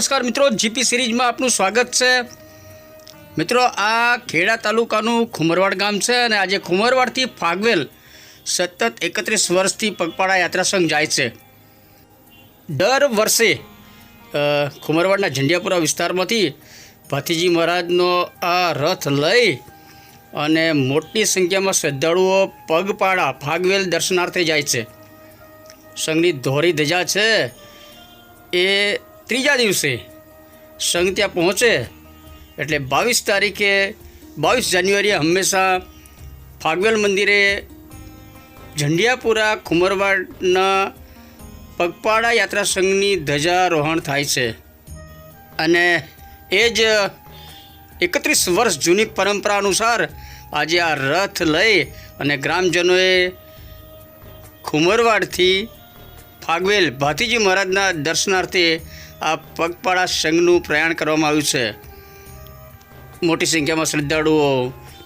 નમસ્કાર મિત્રો જીપી સિરીઝમાં આપનું સ્વાગત છે. મિત્રો, આ ખેડા તાલુકાનું ખુમરવાડ ગામ છે અને આજે ખુમરવાડથી ફાગવેલ સતત એકત્રીસ વર્ષથી પગપાળા યાત્રા સંઘ જાય છે. દર વર્ષે ખુમરવાડના ઝંડિયાપુરા વિસ્તારમાંથી ભાતીજી મહારાજનો આ રથ લઈ અને મોટી સંખ્યામાં શ્રદ્ધાળુઓ પગપાળા ફાગવેલ દર્શનાર્થે જાય છે. સંઘની ધોરી ધજા છે. એ ત્રીજા દિવસે સંઘ ત્યાં પહોંચે એટલે બાવીસ તારીખે, બાવીસ જાન્યુઆરીએ હંમેશા ફાગવેલ મંદિરે ઝંડિયાપુરા ખુમરવાડના પગપાળા યાત્રા સંઘની ધજારોહણ થાય છે. અને એ જ એકત્રીસ વર્ષ જૂની પરંપરા અનુસાર આજે આ રથ લઈ અને ગ્રામજનોએ ખુમરવાડથી ફાગવેલ ભાતીજી મહારાજના દર્શનાર્થે આ પગપાળા સંઘનું પ્રયાણ કરવામાં આવ્યું છે. મોટી સંખ્યામાં શ્રદ્ધાળુઓ,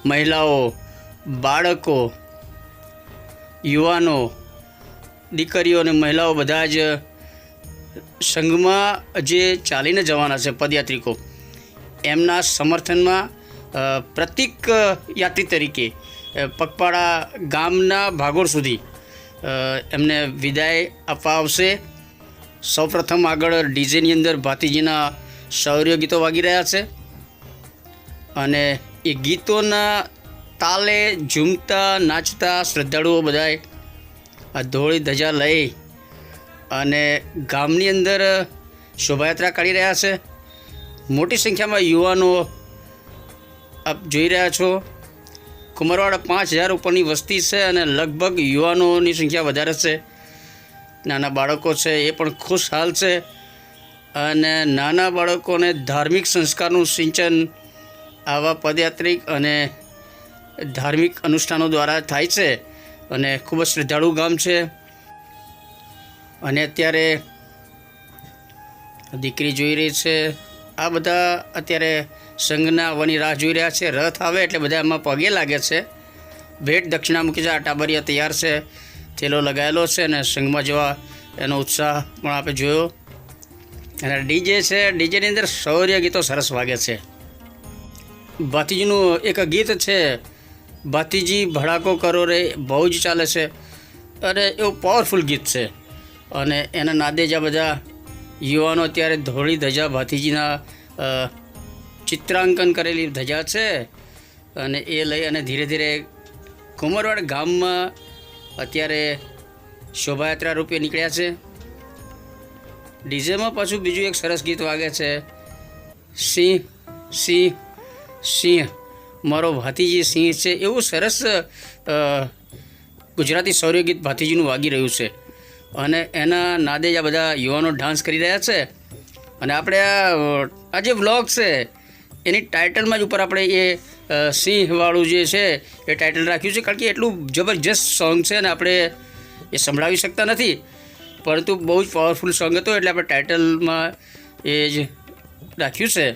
મહિલાઓ, બાળકો, યુવાનો, દીકરીઓ અને મહિલાઓ બધા જ સંઘમાં જે ચાલીને જવાના છે પદયાત્રિકો, એમના સમર્થનમાં પ્રતિક યાત્રી તરીકે પગપાળા ગામના ભાગોળ સુધી એમને વિદાય આપવા આવશે. સૌપ્રથમ આગળ ડીજેની અંદર ભાતીજીના શૌર્ય ગીતો વાગી રહ્યા છે. અને એ ગીતોના તાલે ઝૂમતા, નાચતા શ્રદ્ધાળુઓ બધાએ આ ધોળી ધજા લઈ અને ગામની અંદર શોભાયાત્રા કાઢી રહ્યા છે. મોટી સંખ્યામાં યુવાનો આપ જોઈ રહ્યા છો. કુમરવાડા પાંચ હજાર ઉપરની વસ્તી છે અને લગભગ યુવાનોની સંખ્યા વધારે છે. નાના બાળકો છે, એ પણ ખુશહાલ છે. અને નાના બાળકોને ધાર્મિક સંસ્કારનું સિંચન આવા પદયાત્રિક અને ધાર્મિક અનુષ્ઠાનો દ્વારા થાય છે અને ખૂબ જ શ્રદ્ધાળુ ગામ છે. અને અત્યારે દીકરી જોઈ રહી છે. આ બધા અત્યારે સંઘના આવવાની રાહ જોઈ રહ્યા છે. રથ આવે એટલે બધા એમાં પગે લાગે છે. ભેટ દક્ષિણા મૂકી છે આ ટાબરિયા તૈયાર છે. થેલો લગાવેલો છે અને સંઘમાં જવા એનો ઉત્સાહ પણ આપણે જોયો. અને ડીજે છે, ડીજેની અંદર શૌર્ય ગીતો સરસ વાગે છે. ભાતીજીનું એક ગીત છે, ભાતીજી ભડાકો કરો રે, બહુ જ ચાલે છે. અને એવું પાવરફુલ ગીત છે. અને એના નાદે જ બધા યુવાનો અત્યારે ધોળી ધજા ભાતીજીના ચિત્રાંકન કરેલી ધજા છે. અને એ લઈ અને ધીરે ધીરે કુંવરવાડ ગામમાં અત્યારે શોભાયાત્રા રૂપે નીકળ્યા છે. ડીજેમાં પાછું બીજું એક સરસ ગીત વાગે છે. સિંહ સિંહ સિંહ. મારો ભાતીજી સિંહ છે. એવું સરસ ગુજરાતી શૌર્ય ગીત ભાતીજીનું વાગી રહ્યું છે. અને એના નાદે જ આ બધા યુવાનો ડાન્સ કરી રહ્યા છે. અને આપણે આ જે વ્લોગ છે એની ટાઇટલમાં જ ઉપર આપણે એ સિંહવાળું જે છે, એ ટાઇટલ રાખ્યું છે. કારણ કે એટલું જબરજસ્ત સોંગ છે અને આપણે એ સંભળાવી શકતા નથી. પરંતુ બહુ જ પાવરફુલ સોંગ હતો એટલે આપણે ટાઇટલમાં એ જ રાખ્યું છે.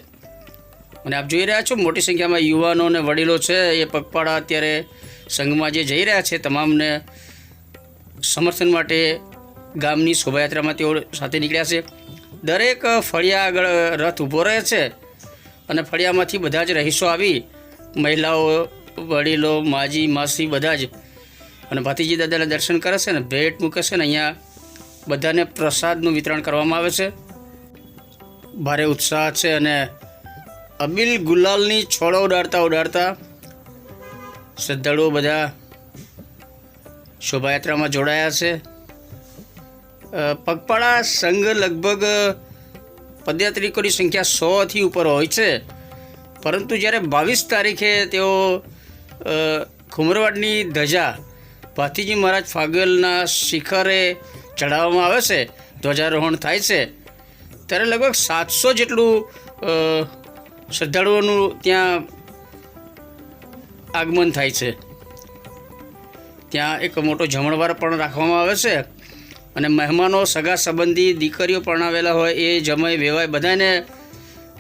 અને આપ જોઈ રહ્યા છો, મોટી સંખ્યામાં યુવાનો અને વડીલો છે. એ પગપાળા અત્યારે સંઘમાં જે જઈ રહ્યા છે, તમામને સમર્થન માટે ગામની શોભાયાત્રામાં તેઓ સાથે નીકળ્યા છે. દરેક ફળિયા આગળ રથ ઊભો રહે છે. અને ફળિયામાંથી બધા જ રહીશો આવી, મહિલાઓ, વડીલો, માજી, માસી બધા જ. અને ભાતીજી દાદાના દર્શન કરે છે ને, ભેટ મૂકે છે ને, અહીંયા બધાને પ્રસાદનું વિતરણ કરવામાં આવે છે. ભારે ઉત્સાહ છે અને અબિલ ગુલાલની છોડો ઉડાડતા ઉડાડતા શ્રદ્ધાળુઓ બધા શોભાયાત્રામાં જોડાયા છે. પગપાળા સંઘ લગભગ પદયાત્રિકોની સંખ્યા સોથી ઉપર હોય છે. પરંતુ જ્યારે બાવીસ તારીખે તેઓ ખુમરવાડની ધજા ભાતીજી મહારાજ ફાગલના શિખરે ચડાવવામાં આવે છે, ધ્વજારોહણ થાય છે, ત્યારે લગભગ સાતસો જેટલું શ્રદ્ધાળુઓનું ત્યાં આગમન થાય છે. ત્યાં એક મોટો જમણવાર પણ રાખવામાં આવે છે. અને મહેમાનો, સગા સંબંધી, દીકરીઓ પરણાવેલા હોય, એ જમાઈ વેવાય બધાને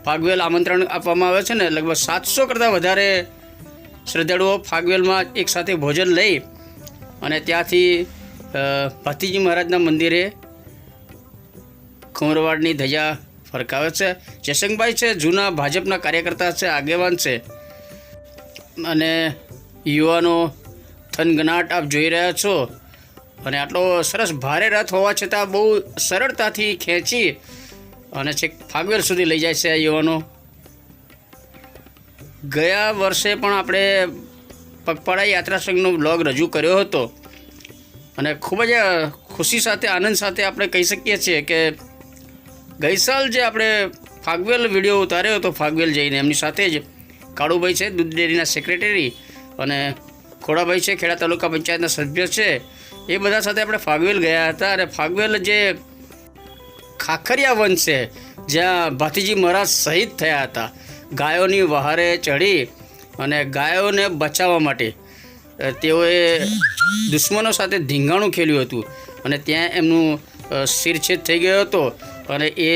ફાગવેલ આમંત્રણ આપવામાં આવે છે ને, લગભગ સાતસો કરતાં વધારે શ્રદ્ધાળુઓ ફાગવેલમાં એકસાથે ભોજન લઈ અને ત્યાંથી ભાતીજી મહારાજના મંદિરે ખુમરવાડની ધજા ફરકાવે છે. જયસંગભાઈ છે, જૂના ભાજપના કાર્યકર્તા છે, આગેવાન છે. અને યુવાનો થનગનાટ આપ જોઈ રહ્યા છો. અને આટલો સરસ ભારે રથ હોવા છતાં બહુ સરળતાથી ખેંચી અને છેક ફાગવેલ સુધી લઈ જાય છે આ યુવાનો. ગયા વર્ષે પણ આપણે પગપાળા યાત્રા સંઘનો બ્લોગ રજૂ કર્યો હતો. અને ખૂબ જ ખુશી સાથે, આનંદ સાથે આપણે કહી શકીએ છીએ કે ગઈ સાલ જે આપણે ફાગવેલ વીડિયો ઉતાર્યો હતો ફાગવેલ જઈને, એમની સાથે જ કાળુભાઈ છે દૂધ ડેરીના સેક્રેટરી અને ખોડાભાઈ છે, ખેડા તાલુકા પંચાયતના સભ્ય છે. એ બધા સાથે આપણે ફાગવેલ ગયા હતા અને ફાગવેલ જે ખાખરિયા વન છે, જ્યાં ભાતીજી મહારાજ શહીદ થયા હતા, ગાયોની વહારે ચડી અને ગાયોને બચાવવા માટે તેઓએ દુશ્મનો સાથે ધીંગાણું ખેલ્યું હતું અને ત્યાં એમનું શિરછેદ થઈ ગયો હતો અને એ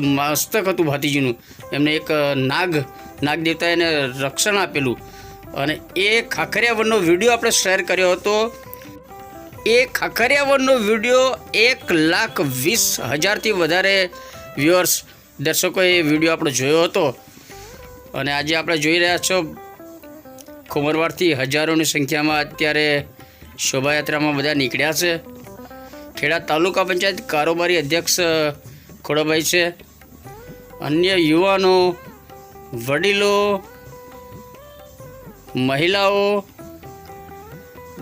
મસ્તક હતું ભાતીજીનું. એમને એક નાગ નાગ દેવતાએ એને રક્ષણ આપેલું. અને એ ખાખરિયા વનનો વીડિયો આપણે શેર કર્યો હતો એ ખાખરિયાવનનો વીડિયો એક લાખ વીસ હજારથી વધારે વ્યુઅર્સ દર્શકોએ એ વીડિયો આપણે જોયો હતો. અને આજે આપણે જોઈ રહ્યા છો, ખુમરવાડથી હજારોની સંખ્યામાં અત્યારે શોભાયાત્રામાં બધા નીકળ્યા છે. ખેડા તાલુકા પંચાયત કારોબારી અધ્યક્ષ ખોડાભાઈ છે. અન્ય યુવાનો, વડીલો, મહિલાઓ,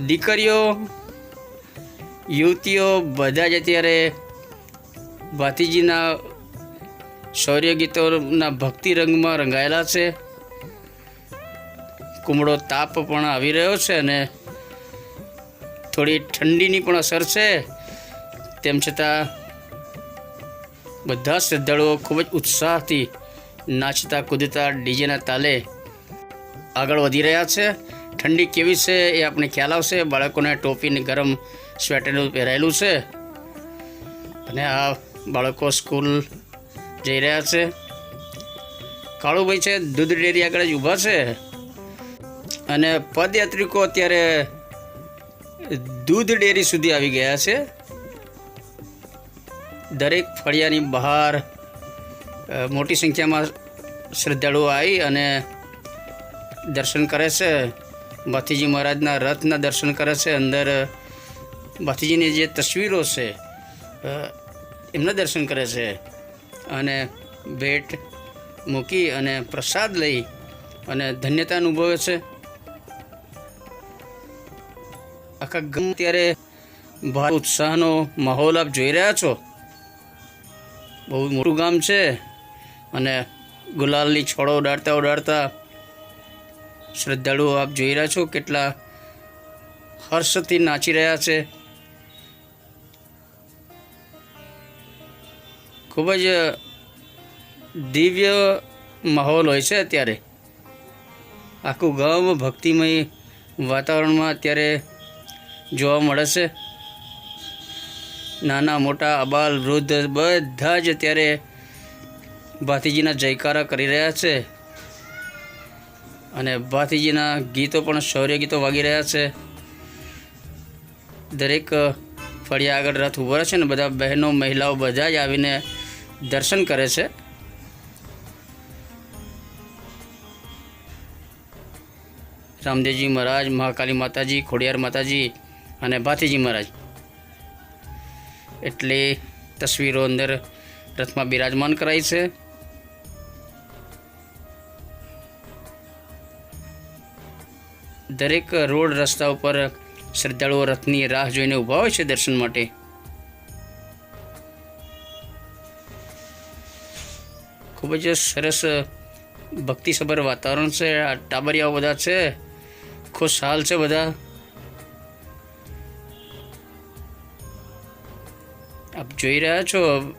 દીકરીઓ યુવતીઓ બધા જ અત્યારે ભાતીજીના શૌર્ય ગીતોના ભક્તિ રંગમાં રંગાયેલા છે. કુમળો તાપ પણ આવી રહ્યો છે અને થોડી ઠંડીની પણ અસર છે. તેમ છતાં બધા શ્રદ્ધાળુઓ ખૂબ જ ઉત્સાહથી નાચતા, કૂદતા, ડીજેના તાલે આગળ વધી રહ્યા છે. ઠંડી કેવી છે એ આપણે ખ્યાલ આવશે. બાળકોને ટોપીને ગરમ સ્વેટરનું પહેરાયેલું છે. અને આ બાળકો સ્કૂલ જઈ રહ્યા છે. કાળુભાઈ છે, દૂધ ડેરી આગળ જ ઊભા છે. અને પદયાત્રિકો અત્યારે દૂધ ડેરી સુધી આવી ગયા છે. દરેક ફળિયાની બહાર મોટી સંખ્યામાં શ્રદ્ધાળુઓ આવી અને દર્શન કરે છે. ભાથીજી મહારાજના રથના દર્શન કરે છે. અંદર ભાથીજીની જે તસવીરો છે એમના દર્શન કરે છે અને ભેટ મૂકી અને પ્રસાદ લઈ અને ધન્યતા અનુભવે છે. આખા ગમ ત્યારે ભાર ઉત્સાહનો માહોલ આપ જોઈ રહ્યા છો. બહુ મોટું ગામ છે અને ગુલાલની છોડો ઉડાડતા ઉડાડતા શ્રદ્ધાળુઓ આપ જોઈ રહ્યા છો કેટલા હર્ષથી નાચી રહ્યા છે. ખૂબ જ દિવ્ય માહોલ હોય છે અત્યારે. આખું ગામ ભક્તિમય વાતાવરણમાં અત્યારે જોવા મળે છે. નાના, મોટા અબાલ વૃદ્ધ બધા જ અત્યારે ભાતીજીના જયકારા કરી રહ્યા છે. અને ભાતીજીના ગીતો પણ શૌર્ય ગીતો વાગી રહ્યા છે. દરેક ફળિયા આગળ રથ ઊભો છે ને બધા બહેનો, મહિલાઓ બધા જ આવીને દર્શન કરે છે. રામદેવજી મહારાજ, મહાકાલી માતાજી, ખોડિયાર માતાજી અને ભાથીજી મહારાજ. એટલે તસવીરો અંદર રથમાં બિરાજમાન કરાઈ છે. દરેક રોડ રસ્તા ઉપર શ્રદ્ધાળુઓ રથની રાહ જોઈને ઊભા હોય છે દર્શન માટે. ખૂબ જ સરસ ભક્તિસભર વાતાવરણ છે. આ ટાબરિયાઓ બધા છે. ખુશહાલ છે બધા. આપ જોઈ રહ્યા છો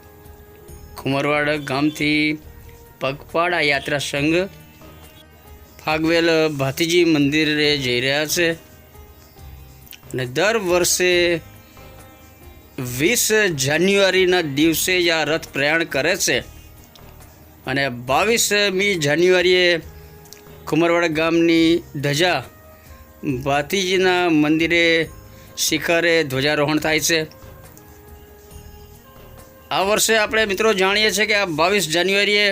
ખુમરવાડ ગામથી પગપાળા યાત્રા સંઘ. ફાગવેલ ભાતીજી મંદિરે જઈ રહ્યા છે. અને દર વર્ષે વીસ જાન્યુઆરીના દિવસે જ આ રથ પ્રયાણ કરે છે. અને બાવીસમી જાન્યુઆરીએ કુમરવાડા ગામની ધજા ભાતીજીના મંદિરે શિખરે ધ્વજારોહણ થાય છે. આ વર્ષે આપણે મિત્રો જાણીએ છીએ કે આ બાવીસ જાન્યુઆરીએ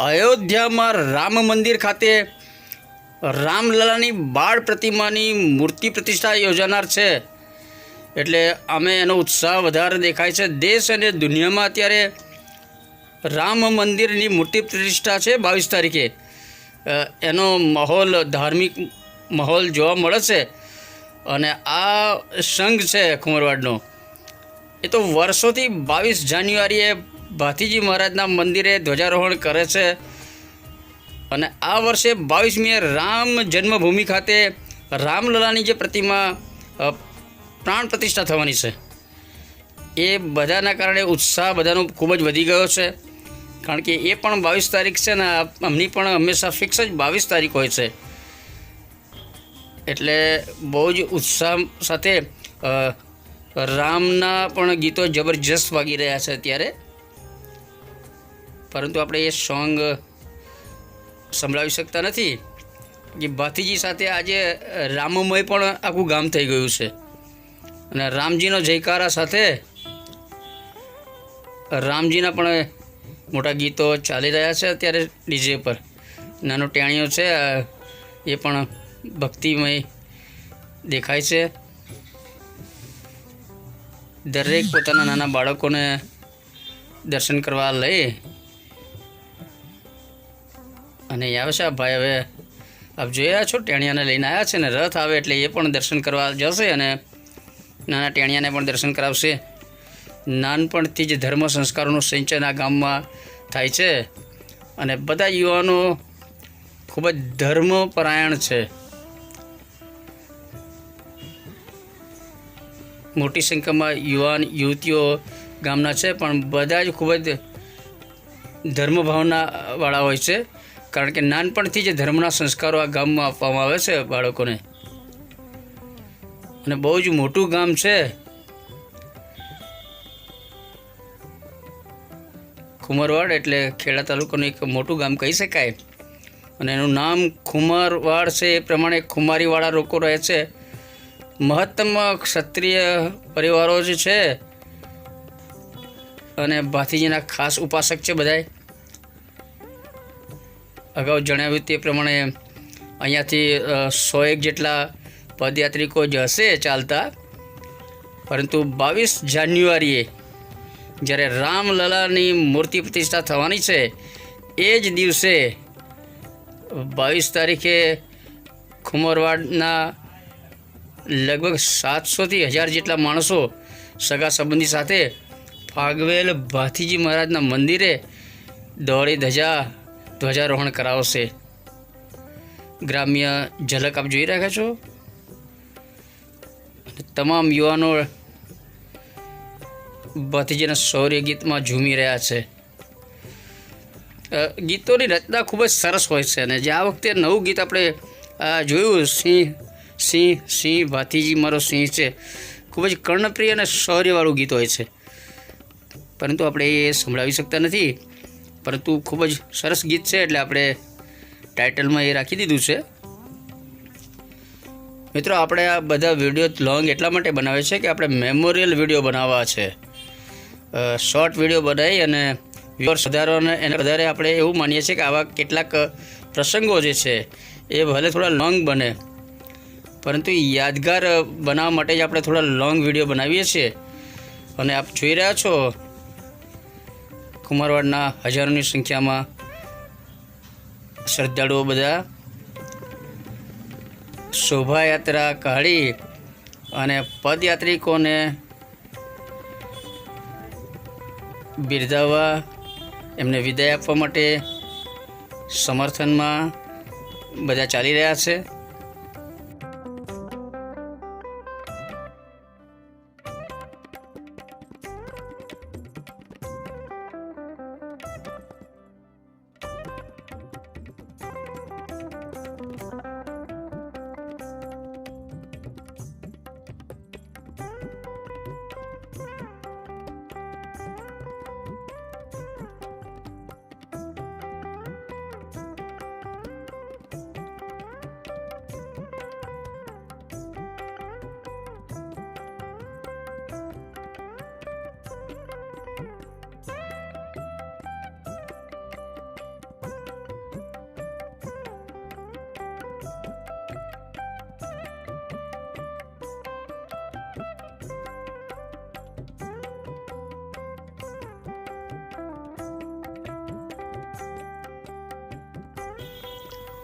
અયોધ્યામાં રામ મંદિર ખાતે રામલલાની બાળ પ્રતિમાની મૂર્તિ પ્રતિષ્ઠા યોજાનાર છે. એટલે અમે એનો ઉત્સાહ વધારે દેખાય છે. દેશ અને દુનિયામાં અત્યારે રામ મંદિરની મૂર્તિ પ્રતિષ્ઠા છે બાવીસ તારીખે. એનો માહોલ ધાર્મિક માહોલ જોવા મળે છે. અને આ સંઘ છે કુંવરવાડનો એ તો વર્ષોથી બાવીસ જાન્યુઆરીએ ભાતીજી મહારાજના મંદિરે ધ્વજારોહણ કરે છે. અને આ વર્ષે બાવીસમીએ રામ જન્મભૂમિ ખાતે રામલલાની જે પ્રતિમા પ્રાણ પ્રતિષ્ઠા થવાની છે. એ બધાના કારણે ઉત્સાહ બધાનો ખૂબ જ વધી ગયો છે. કારણ કે એ પણ બાવીસ તારીખ છે ને, અમની પણ હંમેશા ફિક્સ જ બાવીસ તારીખ હોય છે. એટલે બહુ જ ઉત્સાહ સાથે રામના પણ ગીતો જબરજસ્ત વાગી રહ્યા છે અત્યારે. પરંતુ આપણે એ સોંગ સંભળાવી શકતા નથી. કે ભાતીજી સાથે આજે રામમય પણ આખું ગામ થઈ ગયું છે. અને રામજીનો જયકારા સાથે રામજીના પણ મોટા ગીતો ચાલી રહ્યા છે અત્યારે ડીજે પર. નાનો ટેણીઓ છે એ પણ ભક્તિમય દેખાય છે. દરેક પોતાના નાના બાળકોને દર્શન કરવા લઈ અને આવે છે ભાઈ હવે આપ જોયા છો, ટેણિયાને લઈને આવ્યા છે ને રથ આવે એટલે એ પણ દર્શન કરવા જશે અને નાના ટેણિયાને પણ દર્શન કરાવશે. નાનપણથી જ ધર્મ સંસ્કારોનું સિંચન આ ગામમાં થાય છે. અને બધા યુવાનો ખૂબ જ ધર્મપરાયણ છે. મોટી સંખ્યામાં યુવાન, યુવતીઓ ગામના છે, પણ બધા જ ખૂબ જ ધર્મ ભાવનાવાળા હોય છે. કારણ કે નાનપણથી જ ધર્મના સંસ્કારો આ ગામમાં આપવામાં આવે છે બાળકોને. અને બહુ જ મોટું ગામ છે. ખુમરવાડ એટલે ખેડા તાલુકાનું એક મોટું ગામ કહી શકાય. અને એનું નામ ખુમરવાડ છે, એ પ્રમાણે ખુમારીવાળા લોકો રહે છે. મહત્તમ ક્ષત્રિય પરિવારો જ છે, અને ભાથીજીના ખાસ ઉપાસક છે બધાય. અગાઉ જણાવ્યું તે પ્રમાણે અહીંયાથી સો એક જેટલા પદયાત્રિકો જ હશે ચાલતા. પરંતુ બાવીસ જાન્યુઆરીએ જ્યારે રામલલાની મૂર્તિ પ્રતિષ્ઠા થવાની છે, એ જ દિવસે બાવીસ તારીખે ખુમરવાડના લગભગ સાતસોથી હજાર જેટલા માણસો સગા સંબંધી સાથે ફાગવેલ ભાથીજી મહારાજના મંદિરે દોડી ધજા ધ્વજારોહણ કરાવશે. ગ્રામ્ય ઝલક આપ જોઈ રહ્યા છો? તમામ યુવાનો ભાથીજીના શૌર્ય ગીતમાં ઝૂમી રહ્યા છે. ગીતોની રચના ખૂબ જ સરસ હોય છે અને જે આ વખતે નવું ગીત આપણે જોયું, સિંહ સિંહ સિંહ ભાતીજી મારો સિંહ છે. ખૂબ જ કર્ણપ્રિય અને શૌર્યવાળું ગીત હોય છે. પરંતુ આપણે એ સંભળાવી શકતા નથી. પરંતુ ખૂબ જ સરસ ગીત છે એટલે આપણે ટાઇટલમાં એ રાખી દીધું છે. મિત્રો, આપણે આ બધા વીડિયો લોંગ એટલા માટે બનાવે છે કે આપણે મેમોરિયલ વીડિયો બનાવવા છે. શોર્ટ વીડિયો બનાવી અને વ્યુઅર્સ વધારવાને એને વધારે આપણે એવું માનીએ છીએ કે આવા કેટલાક પ્રસંગો જે છે, એ ભલે થોડા લોંગ બને, પરંતુ યાદગાર બનાવવા માટે જ આપણે થોડા લોંગ વીડિયો બનાવીએ છીએ. અને આપ જોઈ રહ્યા છો, કુમારવાડના હજારોની સંખ્યામાં શ્રદ્ધાળુઓ બધા શોભાયાત્રા કાઢી અને પદયાત્રિકોને બિરદાવવા એમને વિદાય આપવા માટે સમર્થનમાં બધા ચાલી રહ્યા છે.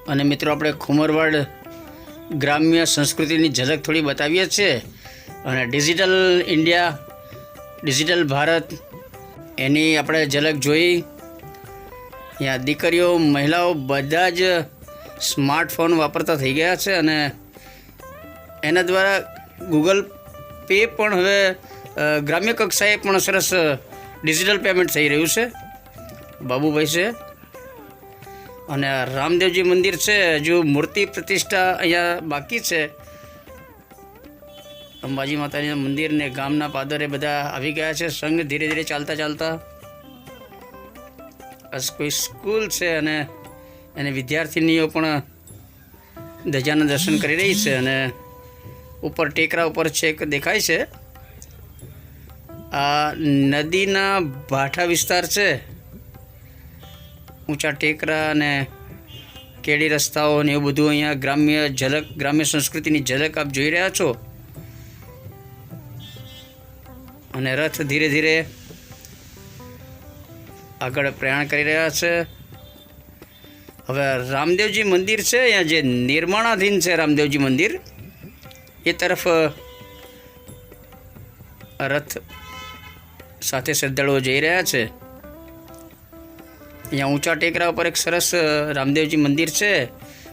અને મિત્રો, આપણે ખુમરવાડ ગ્રામ્ય સંસ્કૃતિની ઝલક થોડી બતાવીએ છીએ અને ડિજિટલ ઇન્ડિયા, ડિજિટલ ભારત, એની આપણે ઝલક જોઈ. ત્યાં દીકરીઓ, મહિલાઓ બધા જ સ્માર્ટફોન વાપરતા થઈ ગયા છે અને એના દ્વારા ગૂગલ પે પણ હવે ગ્રામ્ય કક્ષાએ પણ સરસ ડિજિટલ પેમેન્ટ થઈ રહ્યું છે. બાબુભાઈ છે. અને રામદેવજી મંદિર છે, હજુ મૂર્તિ પ્રતિષ્ઠા અહીંયા બાકી છે. અંબાજી માતાજીના મંદિરને ગામના પાદરે બધા આવી ગયા છે, સંઘ ધીરે ધીરે ચાલતા ચાલતા. કોઈ સ્કૂલ છે અને એને વિદ્યાર્થીનીઓ પણ ધજાના દર્શન કરી રહી છે અને ઉપર ટેકરા ઉપર છેક દેખાય છે. આ નદીના ભાઠા વિસ્તાર છે. ઊંચા ટેકરા અને કેડી રસ્તાઓ ને એવું બધું અહીંયા ગ્રામ્ય ઝલક ગ્રામ્ય સંસ્કૃતિની ઝલક આપ જોઈ રહ્યા છો. અને રથ ધીરે ધીરે આગળ પ્રયાણ કરી રહ્યા છે. હવે રામદેવજી મંદિર છે, અહીંયા જે નિર્માણાધીન છે રામદેવજી મંદિર, એ તરફ રથ સાથે શ્રદ્ધાળુઓ જઈ રહ્યા છે. અહીંયા ઊંચા ટેકરા ઉપર એક સરસ રામદેવજી મંદિર છે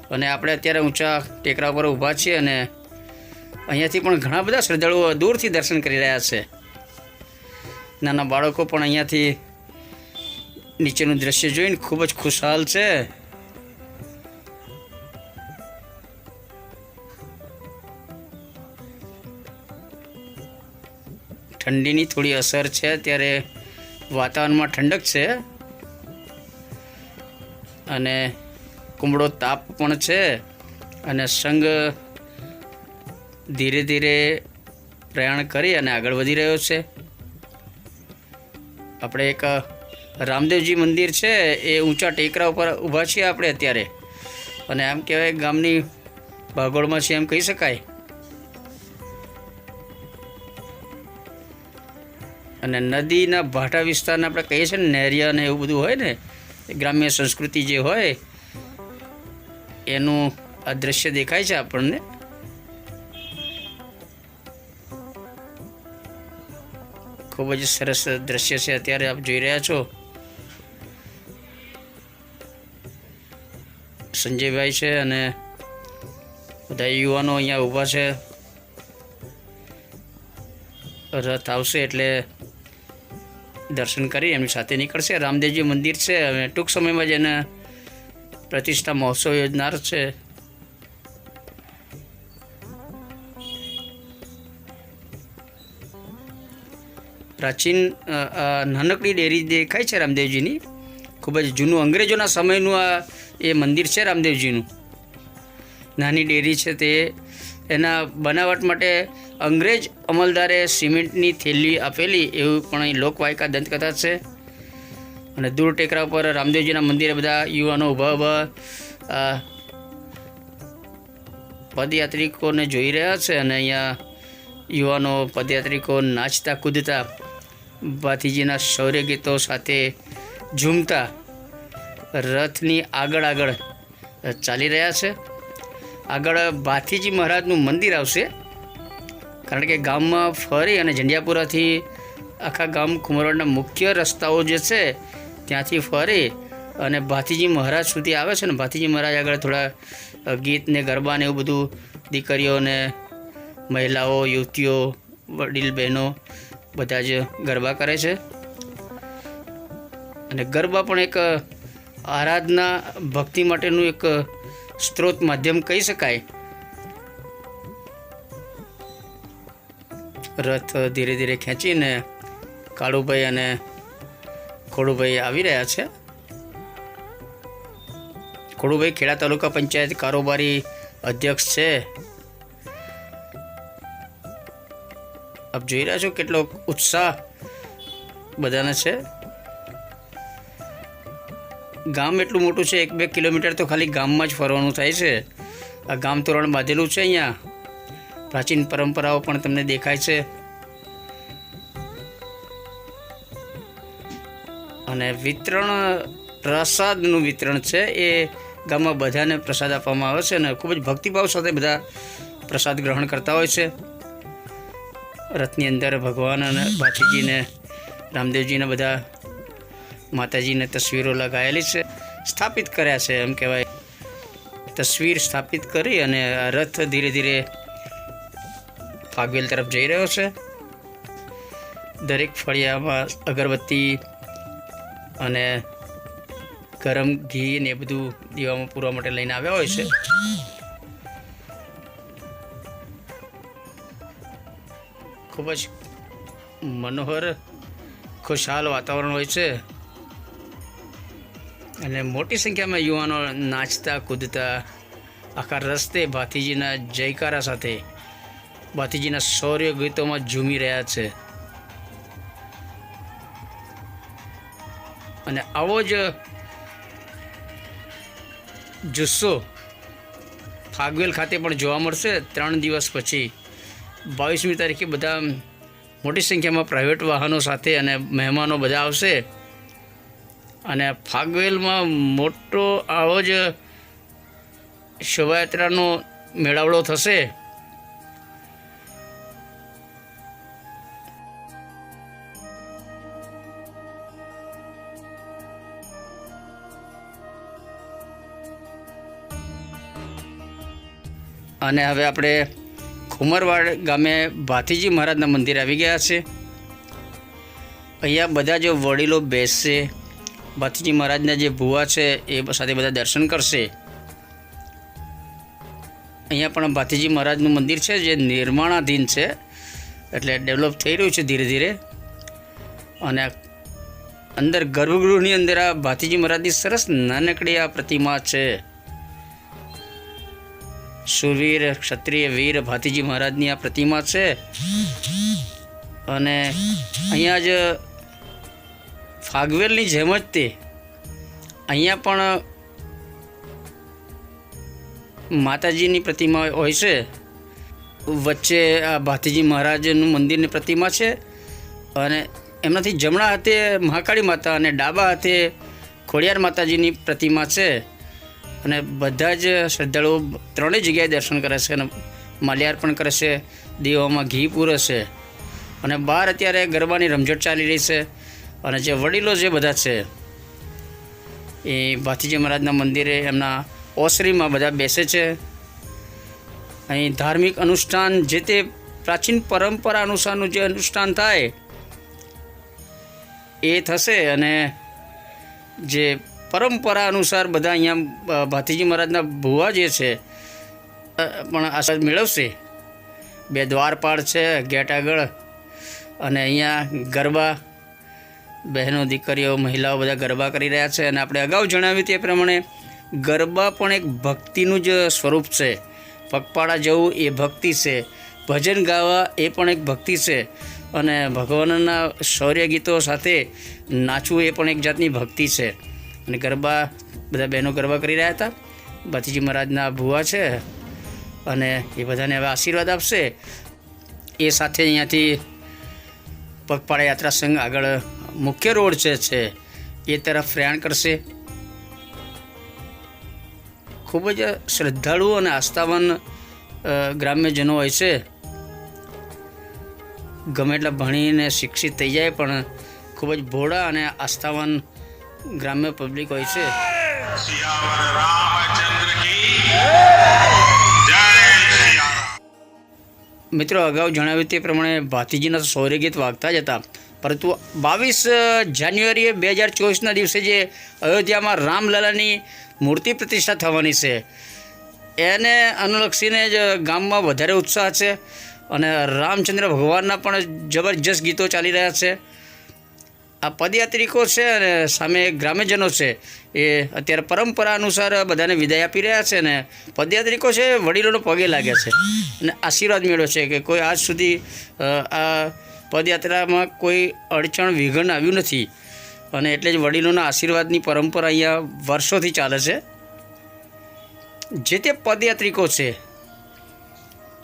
અને આપણે અત્યારે ઊંચા ટેકરા ઉપર ઊભા છીએ અને અહીંયાથી પણ ઘણા બધા શ્રદ્ધાળુઓ દૂરથી દર્શન કરી રહ્યા છે. નાના બાળકો પણ અહીંયાથી નીચેનું દ્રશ્ય જોઈને ખૂબ જ ખુશહાલ છે. ઠંડીની થોડી અસર છે ત્યારે વાતાવરણમાં ઠંડક છે. અને કુમળો તાપ પણ છે અને સંઘ ધીરે ધીરે પ્રયાણ કરી અને આગળ વધી રહ્યો છે. આપણે એક રામદેવજી મંદિર છે, એ ઊંચા ટેકરા ઉપર ઊભા છીએ આપણે અત્યારે. અને આમ કહેવાય ગામની ભાગોળમાં છે એમ કહી શકાય. અને નદીના ભાટા વિસ્તારને આપણે કહીએ છીએ ને, નેરિયા ને એવું બધું હોય ને ગ્રામ્ય સંસ્કૃતિ જે હોય, એનું આ દ્રશ્ય દેખાય છે આપણને. ખૂબ જ સરસ દ્રશ્ય છે અત્યારે આપ જોઈ રહ્યા છો. સંજયભાઈ છે અને બધા યુવાનો અહીંયા ઊભા છે. રથ આવશે એટલે દર્શન કરી એમની સાથે નીકળશે. રામદેવજી મંદિર છે. અને ટૂંક સમયમાં જ એને પ્રતિષ્ઠા મહોત્સવ યોજનાર છે. પ્રાચીન નાનકડી ડેરી દેખાય છે રામદેવજીની. ખૂબ જ જૂનું. અંગ્રેજોના સમયનું આ એ મંદિર છે રામદેવજીનું. નાની ડેરી છે તે. એના બનાવટ માટે અંગ્રેજ અમલદારે સિમેન્ટની થેલી આપેલી એવું પણ અહીં લોકવાયકા દંતકથા છે. અને દૂર ટેકરા ઉપર રામદેવજીના મંદિરે બધા યુવાનો ઊભા ઊભા પદયાત્રિકોને જોઈ રહ્યા છે અને અહીંયા યુવાનો પદયાત્રિકો નાચતા, કૂદતા, ભાથીજીના શૌર્ય ગીતો સાથે ઝૂમતા, રથની આગળ આગળ ચાલી રહ્યા છે. આગળ ભાથીજી મહારાજનું મંદિર આવશે. કારણ કે ગામમાં ફરી અને ઝંડિયાપુરાથી આખા ગામ કુંવરવાડના મુખ્ય રસ્તાઓ જે છે, ત્યાંથી ફરી અને ભાથીજી મહારાજ સુધી આવે છે ને, ભાથીજી મહારાજ આગળ થોડા ગીતને ગરબા ને એવું બધું દીકરીઓને મહિલાઓ, યુવતીઓ, વડીલ બહેનો બધા જ ગરબા કરે છે. અને ગરબા પણ એક આરાધના ભક્તિ માટેનું એક સ્ત્રોત માધ્યમ કહી શકાય. રથ ધીરે ધીરે ખેંચીને કાળુભાઈ અને ખોડુભાઈ આવી રહ્યા છે. ખોડુભાઈ ખેડા તાલુકા પંચાયત કારોબારી અધ્યક્ષ છે. આપ જોઈ રહ્યા છો કેટલો ઉત્સાહ બધાને છે. ગામ એટલું મોટું છે, એક બે કિલોમીટર તો ખાલી ગામમાં જ ફરવાનું થાય છે. આ ગામ તોરણ બાંધેલું છે અહીંયા. પ્રાચીન પરંપરાઓ પણ તમને દેખાય છે. અને વિતરણ, પ્રસાદનું વિતરણ છે, એ ગામમાં બધાને પ્રસાદ આપવામાં આવે છે અને ખૂબ જ ભક્તિભાવ સાથે બધા પ્રસાદ ગ્રહણ કરતા હોય છે. રથની અંદર ભગવાન અને ભાતીજીને રામદેવજીને બધા માતાજીને તસવીરો લગાવેલી છે, સ્થાપિત કર્યા છે, એમ કહેવાય. તસવીર સ્થાપિત કરી અને રથ ધીરે ધીરે ફાગવેલ તરફ જઈ રહ્યો છે. દરેક ફળિયામાં અગરબત્તી અને ગરમ ઘી ને એ બધું દીવામાં પૂરવા માટે લઈને આવ્યા હોય છે. ખૂબ જ મનોહર, ખુશહાલ વાતાવરણ હોય છે. અને મોટી સંખ્યામાં યુવાનો નાચતા, કૂદતા, આખા રસ્તે ભાતીજીના જયકારા સાથે ભાતીજીના શૌર્ય ગીતોમાં ઝૂમી રહ્યા છે. અને આવો જ જુસ્સો ફાગવેલ ખાતે પણ જોવા મળશે. ત્રણ દિવસ પછી બાવીસમી તારીખે બધા મોટી સંખ્યામાં પ્રાઇવેટ વાહનો સાથે અને મહેમાનો બધા આવશે. અને ફાગવેલમાં મોટો આવો જ શોભાયાત્રાનો મેળાવડો થશે. અને હવે આપણે ખુમરવાડ ગામે ભાતીજી મહારાજના મંદિર આવી ગયા છે. અહીંયા બધા જો વડીલો બેસશે. ભાતીજી મહારાજના જે ભુવા છે એ સાથે બધા દર્શન કરશે. અહીંયા પણ ભાતીજી મહારાજનું મંદિર છે, જે નિર્માણાધીન છે. એટલે ડેવલપ થઈ રહ્યું છે ધીરે ધીરે. અને અંદર ગર્ભગૃહની અંદર આ ભાતીજી મહારાજની સરસ નાનકડી આ પ્રતિમા છે. સુરવીર, ક્ષત્રિય, વીર ભાતીજી મહારાજની આ પ્રતિમા છે. અને અહીંયા જ ફાગવેલની જેમ જ તે. અહીંયા પણ માતાજીની પ્રતિમા હોય છે. વચ્ચે આ ભાતીજી મહારાજનું મંદિરની પ્રતિમા છે અને એમનાથી જમણા હાથે મહાકાળી માતા અને ડાબા હાથે ખોડિયાર માતાજીની પ્રતિમા છે. અને બધા જ શ્રદ્ધાળુઓ ત્રણેય જગ્યાએ દર્શન કરે છે અને માલ્યાર્પણ કરે છે. દીવામાં ઘી પૂરે છે. અને બહાર અત્યારે ગરબાની રમઝટ ચાલી રહી છે. અને જે વડીલો જે બધા છે, એ ભાતીજી મહારાજના મંદિરે એમના ઓસરીમાં બધા બેસે છે. અહીં ધાર્મિક અનુષ્ઠાન જે તે પ્રાચીન પરંપરા અનુસારનું જે અનુષ્ઠાન થાય, એ થશે અને જે પરંપરા અનુસાર બધા અહીંયા ભાતીજી મહારાજના ભુવા જે છે પણ આશા મેળવશે. બે દ્વારપાળ છે, ગેટ આગળ, અને અહીંયા ગરબા બહેનો, દીકરીઓ, મહિલાઓ બધા ગરબા કરી રહ્યા છે અને આપણે અગાઉ જણાવ્યું તે પ્રમાણે ગરબા પણ એક ભક્તિનું જ સ્વરૂપ છે. પગપાળા જવું એ ભક્તિ છે. ભજન ગાવા એ પણ એક ભક્તિ છે. અને ભગવાનના શૌર્ય ગીતો સાથે નાચવું એ પણ એક જાતની ભક્તિ છે. અને ગરબા બધા બહેનો ગરબા કરી રહ્યા હતા. ભતીજી મહારાજના ભુવા છે અને એ બધાને હવે આશીર્વાદ આપશે. એ સાથે અહીંયાથી પગપાળા યાત્રા સંઘ આગળ મુખ્ય રોડ જે છે. એ તરફ પ્રયાણ કરશે. ખૂબ જ શ્રદ્ધાળુ અને આસ્થાવાન ગ્રામ્યજનો હોય છે. ગમે એટલે ભણીને શિક્ષિત થઈ જાય, પણ ખૂબ જ ભોળા અને આસ્થાવાન ગ્રામ્ય પબ્લિક હોય છે. મિત્રો, અગાઉ જણાવ્યું તે પ્રમાણે ભાતીજીના સૌર્ય ગીત વાગતા જ હતા. પરંતુ બાવીસ જાન્યુઆરીએ બે હજાર ચોવીસના દિવસે જે અયોધ્યામાં રામલલાની મૂર્તિ પ્રતિષ્ઠા થવાની છે, એને અનુલક્ષીને જ ગામમાં વધારે ઉત્સાહ છે અને રામચંદ્ર ભગવાનના પણ જબરજસ્ત ગીતો ચાલી રહ્યા છે. આ પદયાત્રિકો છે અને સામે ગ્રામ્યજનો છે, એ અત્યારે પરંપરા અનુસાર બધાને વિદાય આપી રહ્યા છે અને પદયાત્રિકો છે વડીલોનો પગે લાગ્યા છે. અને આશીર્વાદ મેળવ્યો છે કે કોઈ આજ સુધી આ પદયાત્રામાં કોઈ અડચણ વિઘન આવ્યું નથી. અને એટલે જ વડીલોના આશીર્વાદની પરંપરા અહીંયા વર્ષોથી ચાલે છે. જે તે પદયાત્રિકો છે,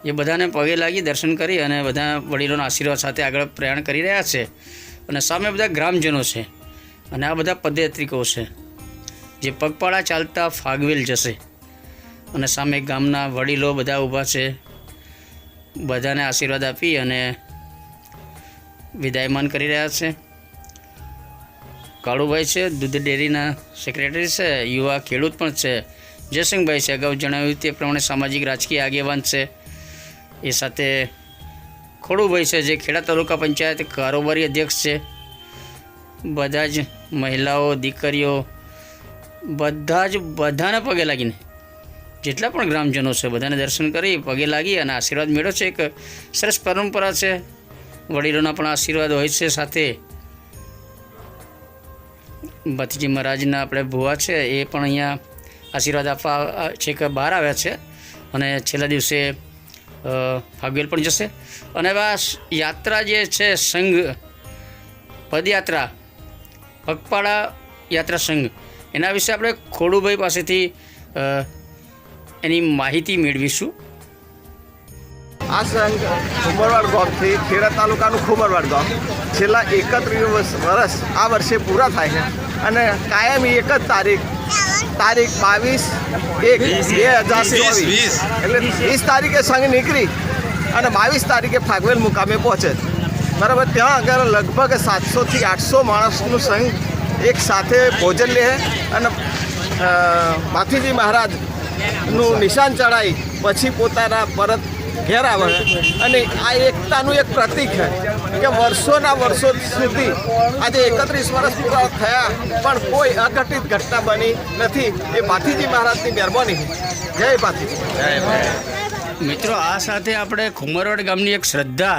એ બધાને પગે લાગી દર્શન કરી અને બધા વડીલોના આશીર્વાદ સાથે આગળ પ્રયાણ કરી રહ્યા છે. અને સામે બધા ગ્રામજનો છે અને આ બધા પદયાત્રિકો છે, જે પગપાળા ચાલતા ફાગવેલ જશે. અને સામે ગામના વડીલો બધા ઊભા છે, બધાને આશીર્વાદ આપી અને વિદાયમાન કરી રહ્યા છે. કાળુભાઈ છે, દૂધ ડેરીના સેક્રેટરી છે, યુવા ખેડૂત પણ છે. જયસિંહભાઈ છે, અગાઉ જણાવ્યું તે પ્રમાણે સામાજિક રાજકીય આગેવાન છે. એ સાથે ખોડુભાઈ છે, જે ખેડા તાલુકા પંચાયત કારોબારી અધ્યક્ષ છે. બધા જ મહિલાઓ, દીકરીઓ, બધા જ બધાને પગે લાગીને, જેટલા પણ ગ્રામજનો છે, બધાને દર્શન કરી પગે લાગી અને આશીર્વાદ મેળવ્યો છે. એક સરસ પરંપરા છે. વડીલોના પણ આશીર્વાદ હોય છે સાથે. ભતીજી મહારાજના આપણે ભુવા છે, એ પણ અહીંયા આશીર્વાદ આપવા છે કે બહાર આવ્યા છે અને છેલ્લા દિવસે ફાગવેલ પણ જશે. અને આ યાત્રા જે છે સંઘ, પદયાત્રા, પગપાળા યાત્રા સંઘ, એના વિશે આપણે ખોડુભાઈ પાસેથી એની માહિતી મેળવીશું. આ સંઘ ખુમરવાડ ગામથી ખેડા તાલુકાનું ખુમરવાડ ગામ. છેલ્લા એકત્રીસ વર્ષ આ વર્ષે પૂરા થાય છે અને કાયમી એક જ તારીખ તારીખ બાવીસ એક બે હજાર ચોવીસ. એટલે વીસ તારીખે સંઘ નીકળી અને બાવીસ તારીખે ફાગવેલ મુકામે પહોંચે બરાબર ત્યાં આગળ લગભગ સાતસોથી આઠસો માણસનું સંઘ એક સાથે ભોજન લે અને માથીજી મહારાજનું નિશાન ચડાવી પછી પોતાના પરત ઘેર આવે અને આ એકતાનું એક પ્રતીક છે કે વર્ષોના વર્ષો સુધી આજે એકત્રીસ વર્ષ પૂરા થયા, પણ કોઈ અઘટિત ઘટના બની નથી. એ ભાથીજી મહારાજની મહેરબાની. જય ભાથીજી. મિત્રો, આ સાથે આપણે ખુમરવાડ ગામની એક શ્રદ્ધા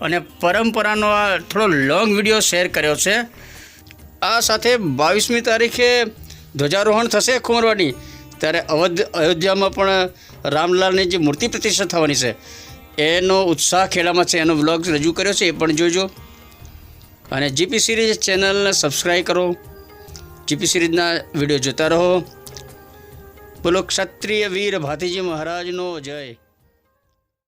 અને પરંપરાનો આ થોડો લોંગ વીડિયો શેર કર્યો છે. આ સાથે બાવીસમી તારીખે ધ્વજારોહણ થશે ખુમરવાડની ત્યારે અવધ અયોધ્યામાં પણ રામલાલની જે મૂર્તિ પ્રતિષ્ઠા થવાની છે, એનો ઉત્સાહ ખેડામાં છે, એનો વ્લોગ રજૂ કર્યો છે, એ પણ જોજો. અને જીપી સિરીઝ ચેનલને સબસ્ક્રાઈબ કરો. જીપી સિરીઝના વીડિયો જોતા રહો. બોલો ક્ષત્રિય વીર ભાતીજી મહારાજનો જય.